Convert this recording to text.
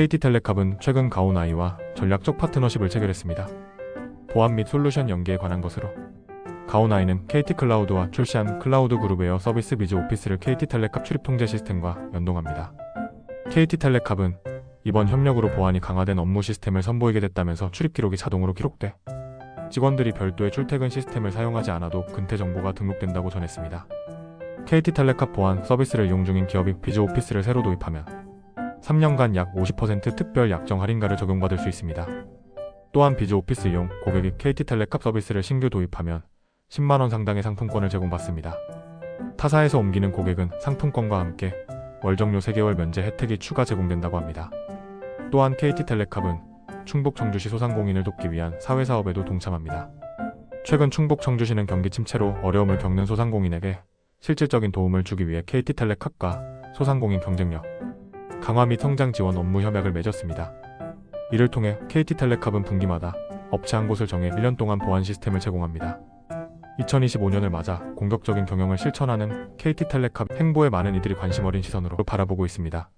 KT텔레캅은 최근 가오나이와 전략적 파트너십을 체결했습니다. 보안 및 솔루션 연계에 관한 것으로 가오나이는 KT클라우드와 출시한 클라우드 그룹웨어 서비스 비즈 오피스를 KT텔레캅 출입 통제 시스템과 연동합니다. KT텔레캅은 이번 협력으로 보안이 강화된 업무 시스템을 선보이게 됐다면서 출입 기록이 자동으로 기록돼 직원들이 별도의 출퇴근 시스템을 사용하지 않아도 근태 정보가 등록된다고 전했습니다. KT텔레캅 보안 서비스를 이용 중인 기업이 비즈 오피스를 새로 도입하면 3년간 약 50% 특별 약정 할인가를 적용받을 수 있습니다. 또한 비즈 오피스 이용 고객이 KT텔레캅 서비스를 신규 도입하면 10만원 상당의 상품권을 제공받습니다. 타사에서 옮기는 고객은 상품권과 함께 월 정료 3개월 면제 혜택이 추가 제공된다고 합니다. 또한 KT텔레캅은 충북 청주시 소상공인을 돕기 위한 사회사업에도 동참합니다. 최근 충북 청주시는 경기 침체로 어려움을 겪는 소상공인에게 실질적인 도움을 주기 위해 KT텔레캅과 소상공인 경쟁력, 강화 및 성장 지원 업무 협약을 맺었습니다. 이를 통해 KT텔레캅은 분기마다 업체 한 곳을 정해 1년 동안 보안 시스템을 제공합니다. 2025년을 맞아 공격적인 경영을 실천하는 KT텔레캅 행보에 많은 이들이 관심 어린 시선으로 바라보고 있습니다.